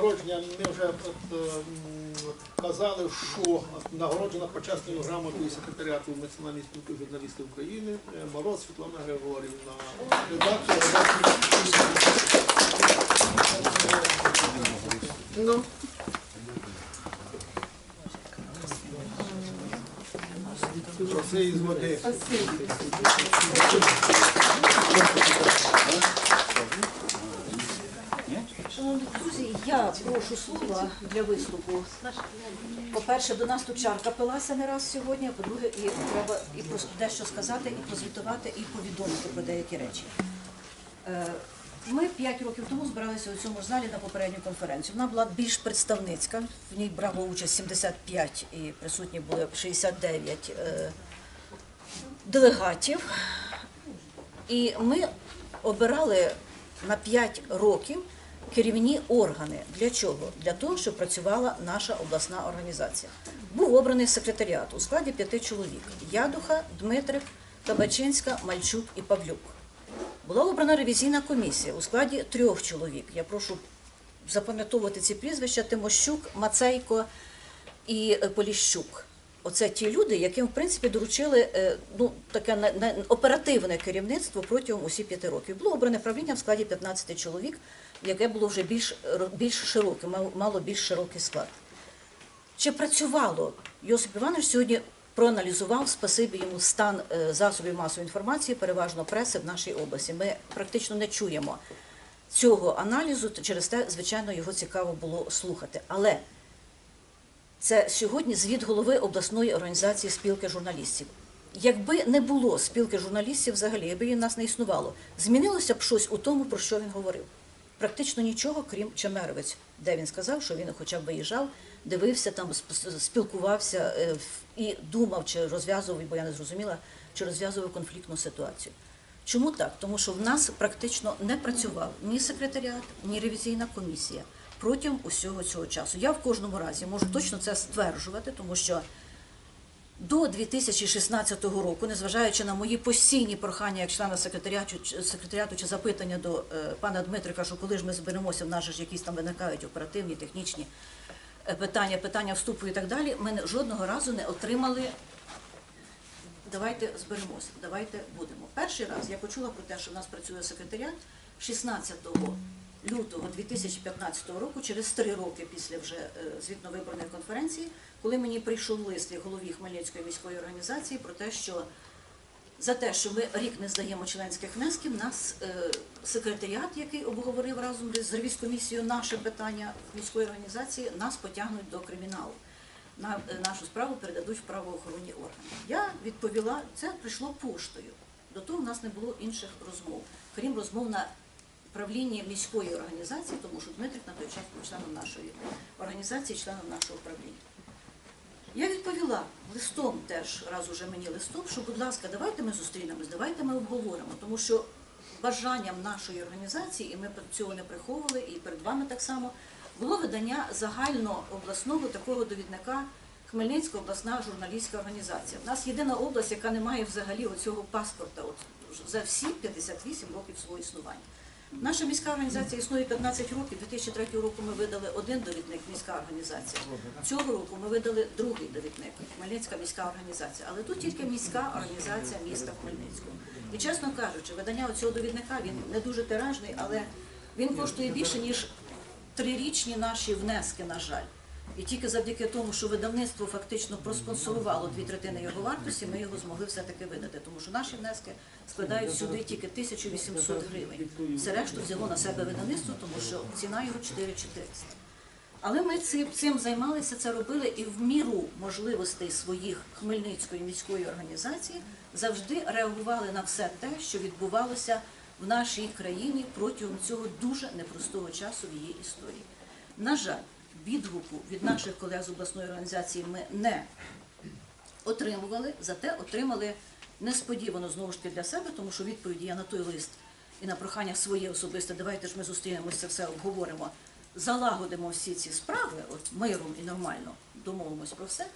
нагородження ми вже е, казали, що нагороджена почесною грамотою секретаріату Національної спілки журналістів України е, Мороз Світлана Григорівна, редактор. Ну. Води. Шановні друзі, я прошу слова для виступу. По-перше, до нас тут чарка пилася не раз сьогодні, а по-друге, і треба і дещо сказати, і прозвітувати, і повідомити про деякі речі. Е, Ми п'ять років тому збиралися у цьому залі на попередню конференцію. Вона була більш представницька, в ній брало участь 75 і присутні були 69 е, делегатів. І ми обирали на 5 років керівні органи. Для чого? Для того, щоб працювала наша обласна організація. Був обраний секретаріат у складі п'яти чоловік: Ядуха, Дмитрик, Кабачинська, Мальчук і Павлюк. Була обрана ревізійна комісія у складі трьох чоловік. Я прошу запам'ятовувати ці прізвища: Тимощук, Мацейко і Поліщук. Оце ті люди, яким в принципі доручили е, ну таке оперативне керівництво протягом усіх п'яти років. Було обране правління в складі 15 чоловік, яке було вже більш більш широке, мало- мало більш широкий склад. Чи працювало? Йосип Іванович сьогодні проаналізував спасибі йому стан е, засобів масової інформації, переважно преси в нашій області. Ми практично не чуємо цього аналізу, через те, звичайно, його цікаво було слухати. Але це сьогодні звіт голови обласної організації спілки журналістів. Якби не було спілки журналістів взагалі, якби її нас не існувало, змінилося б щось у тому, про що він говорив. Практично нічого, крім Чемеровець, де він сказав, що він хоча б виїжджав, дивився там, спілкувався е, і думав, чи розв'язував, бо я не зрозуміла, чи розв'язував конфліктну ситуацію. Чому так? Тому що в нас практично не працював ні секретаріат, ні ревізійна комісія протягом усього цього часу. Я в кожному разі можу точно це стверджувати, тому що до 2016 року, незважаючи на мої постійні прохання як члена секретаріату, секретаріату чи запитання до е, пана Дмитрика, що коли ж ми зберемося, в нас ж якісь там виникають оперативні, технічні е, питання, питання вступу і так далі, ми жодного разу не отримали. Давайте зберемося, давайте будемо. Перший раз я почула про те, що в нас працює секретаріат 16 лютого 2015 року, через три роки після вже е, звітно-виборної конференції, коли мені прийшов лист від голові Хмельницької міської організації про те, що за те, що ми рік не здаємо членських внесків, нас е, секретаріат, який обговорив разом з ревізкомісією наше питання міської організації, нас потягнуть до криміналу. На е, нашу справу передадуть в правоохоронні органи. Я відповіла, це прийшло поштою. До того в нас не було інших розмов, крім розмов на правлінні міської організації, тому що Дмитрик на той час був членом нашої організації, членом нашого правління. Я відповіла листом теж, раз уже мені листом, що, будь ласка, давайте ми зустрінемось, давайте ми обговоримо, тому що бажанням нашої організації, і ми цього не приховували, і перед вами так само, було видання загальнообласного такого довідника Хмельницька обласна журналістська організація. У нас єдина область, яка не має взагалі оцього паспорта от, за всі 58 років свого існування. Наша міська організація існує 15 років. 2003 року ми видали один довідник міська організація. Цього року ми видали другий довідник Хмельницька міська організація. Але тут тільки міська організація міста Хмельницького. І чесно кажучи, видання цього довідника він не дуже тиражний, але він коштує більше ніж трирічні наші внески, на жаль. І тільки завдяки тому, що видавництво фактично проспонсорувало дві третини його вартості, ми його змогли все-таки видати, тому що наші внески складають сюди тільки 1800 гривень. Все решту взяло на себе видавництво, тому що ціна його 4400. Але ми цим, займалися, це робили і в міру можливостей своїх Хмельницької міської організації завжди реагували на все те, що відбувалося в нашій країні протягом цього дуже непростого часу в її історії. На жаль, відгуку від наших колег з обласної організації ми не отримували, зате отримали несподівано знову ж таки для себе, тому що відповіді я на той лист і на прохання своє особисте, давайте ж ми зустрінемося, все обговоримо, залагодимо всі ці справи, от миром і нормально домовимось про все.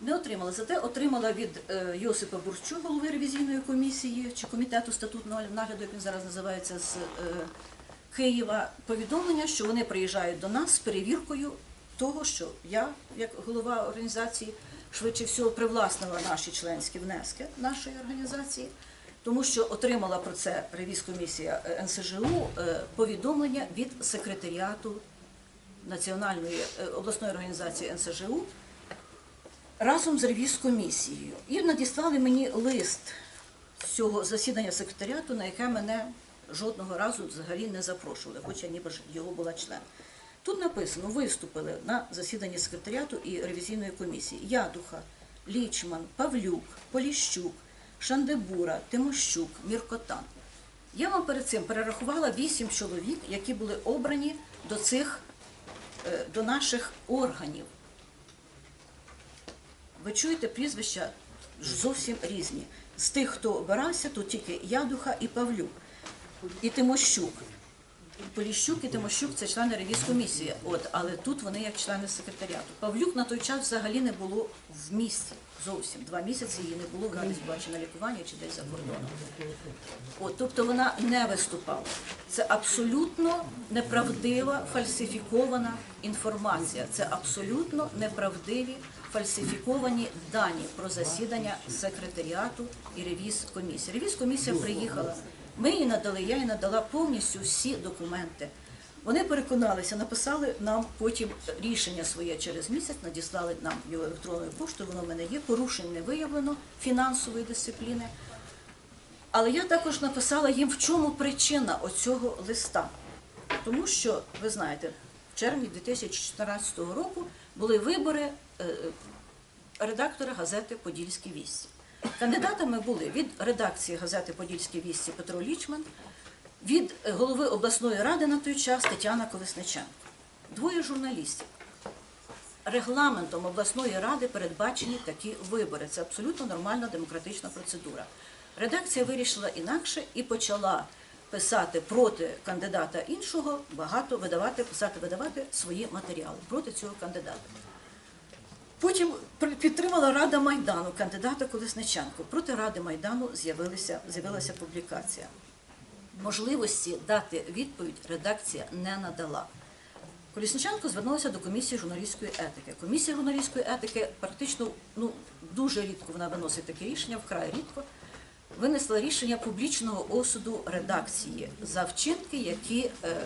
Не отримала. Зате отримала від е, Йосипа Бурчу, голови ревізійної комісії чи комітету статутного нагляду, як він зараз називається, з е, Києва повідомлення, що вони приїжджають до нас з перевіркою того, що я, як голова організації, швидше всього привласнила наші членські внески нашої організації, тому що отримала про це ревізкомісія е, НСЖУ е, повідомлення від секретаріату Національної е, обласної організації НСЖУ разом з ревізкомісією. І надіслали мені лист цього засідання секретаріату, на яке мене жодного разу взагалі не запрошували, хоча ніби ж його була член. Тут написано, виступили на засіданні секретаріату і ревізійної комісії Ядуха, Лічман, Павлюк, Поліщук, Шандебура, Тимощук, Міркотан. Я вам перед цим перерахувала вісім чоловік, які були обрані до цих, е, до наших органів. Ви чуєте прізвища зовсім різні. З тих, хто обирався, то тільки Ядуха і Павлюк, і Тимощук. Поліщук і Тимощук це члени ревізкомісії, от, але тут вони як члени секретаріату. Павлюк на той час взагалі не було в місті зовсім. Два місяці її не було, вона десь була чи на лікуванні, чи десь за кордоном. От, тобто вона не виступала. Це абсолютно неправдива, фальсифікована інформація. Це абсолютно неправдиві фальсифіковані дані про засідання секретаріату і ревіз комісії. Ревіз комісія приїхала. Ми їй надали, я їй надала повністю всі документи. Вони переконалися, написали нам потім рішення своє через місяць, надіслали нам його електронною поштою, воно в мене є, порушень не виявлено фінансової дисципліни. Але я також написала їм, в чому причина оцього листа. Тому що, ви знаєте, в червні 2014 року були вибори е, редактора газети Подільські вісті. Кандидатами були від редакції газети Подільські вісті Петро Лічман, від голови обласної ради на той час Тетяна Колесниченко. Двоє журналістів. Регламентом обласної ради передбачені такі вибори. Це абсолютно нормальна демократична процедура. Редакція вирішила інакше і почала писати проти кандидата іншого, багато видавати, писати, видавати свої матеріали проти цього кандидата. Потім підтримала Рада Майдану кандидата Колесниченко. Проти Ради Майдану з'явилася, публікація. Можливості дати відповідь редакція не надала. Колісниченко звернулася до комісії журналістської етики. Комісія журналістської етики практично ну, дуже рідко вона виносить таке рішення, вкрай рідко. Винесла рішення публічного осуду редакції за вчинки, які е,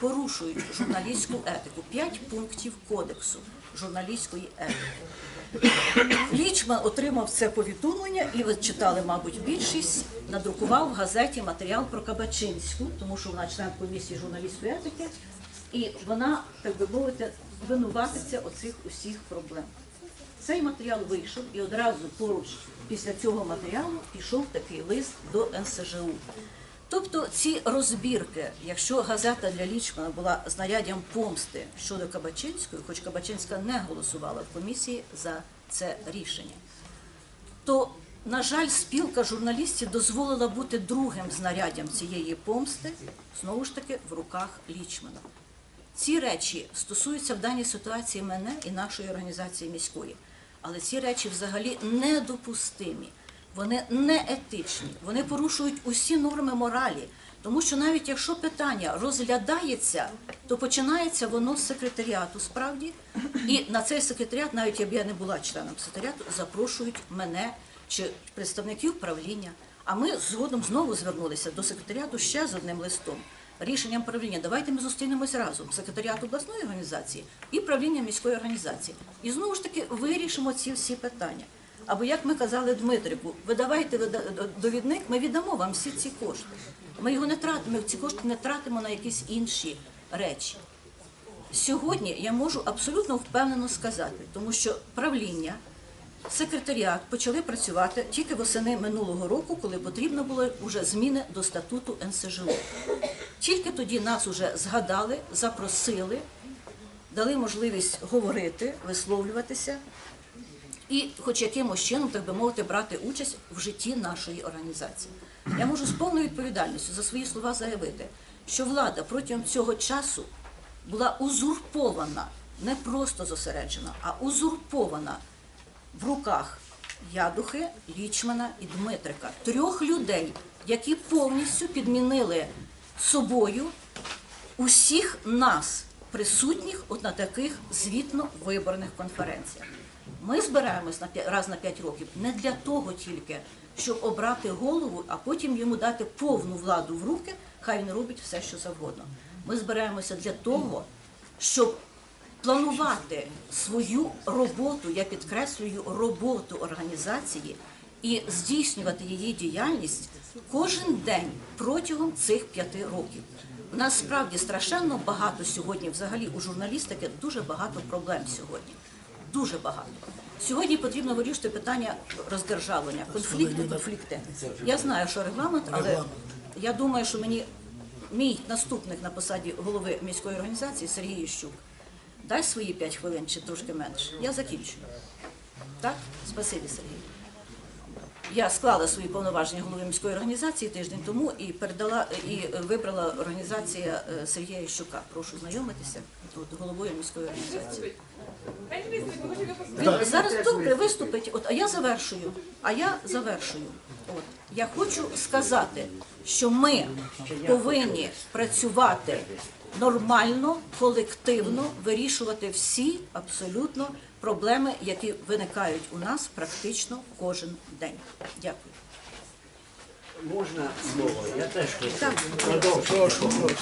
порушують журналістську етику. П'ять пунктів кодексу журналістської етики. Лічман отримав це повідомлення, і ви читали, мабуть, більшість, надрукував в газеті матеріал про Кабачинську, тому що вона член комісії журналістської етики, і вона, так би мовити, винуватиться оцих усіх проблем. Цей матеріал вийшов і одразу поруч після цього матеріалу пішов такий лист до НСЖУ. Тобто ці розбірки, якщо газета для Лічмана була знаряддям помсти щодо Кабачинської, хоч Кабачинська не голосувала в комісії за це рішення, то, на жаль, спілка журналістів дозволила бути другим знаряддям цієї помсти, знову ж таки, в руках Лічмана. Ці речі стосуються в даній ситуації мене і нашої організації міської. Але ці речі взагалі недопустимі, вони не етичні, вони порушують усі норми моралі. Тому що навіть якщо питання розглядається, то починається воно з секретаріату справді, і на цей секретаріат, навіть якби я не була членом секретаріату, запрошують мене чи представників правління. А ми згодом знову звернулися до секретаріату ще з одним листом. Рішенням правління давайте ми зустрінемось разом секретаріат обласної організації і правління міської організації. І знову ж таки вирішимо ці всі питання. Або як ми казали Дмитрику, видавайте вида- довідник, ми віддамо вам всі ці кошти. Ми його не тратимо, ці кошти не тратимо на якісь інші речі. Сьогодні я можу абсолютно впевнено сказати, тому що правління, секретаріат почали працювати тільки восени минулого року, коли потрібно було вже зміни до статуту НСЖУ. Тільки тоді нас вже згадали, запросили, дали можливість говорити, висловлюватися і, хоч якимось чином, так би мовити, брати участь в житті нашої організації. Я можу з повною відповідальністю за свої слова заявити, що влада протягом цього часу була узурпована, не просто зосереджена, а узурпована в руках Ядухи, Лічмана і Дмитрика. Трьох людей, які повністю підмінили собою усіх нас, присутніх от на таких звітно-виборних конференціях. Ми збираємось на раз на 5 років не для того тільки, щоб обрати голову, а потім йому дати повну владу в руки, хай він робить все, що завгодно. Ми збираємося для того, щоб планувати свою роботу, я підкреслюю, роботу організації і здійснювати її діяльність кожен день протягом цих п'яти років. У нас справді страшенно багато сьогодні, взагалі у журналістики дуже багато проблем сьогодні. Дуже багато. Сьогодні потрібно вирішити питання роздержавлення, конфлікти, конфлікти. Я знаю, що регламент, але я думаю, що мені мій наступник на посаді голови міської організації Сергій Ющук дай свої 5 хвилин чи трошки менше. Я закінчу. Так? Спасибі, Сергій. Я склала свої повноваження голови міської організації тиждень тому і передала і вибрала організація е, Сергія Ющука. Прошу знайомитися от, головою міської організації. Він зараз добре виступить. От, а я завершую. А я завершую. От я хочу сказати, що ми повинні працювати нормально, колективно, вирішувати всі абсолютно проблеми, які виникають у нас практично кожен день. Дякую. Можна слово? Я теж хочу Так. продовжити.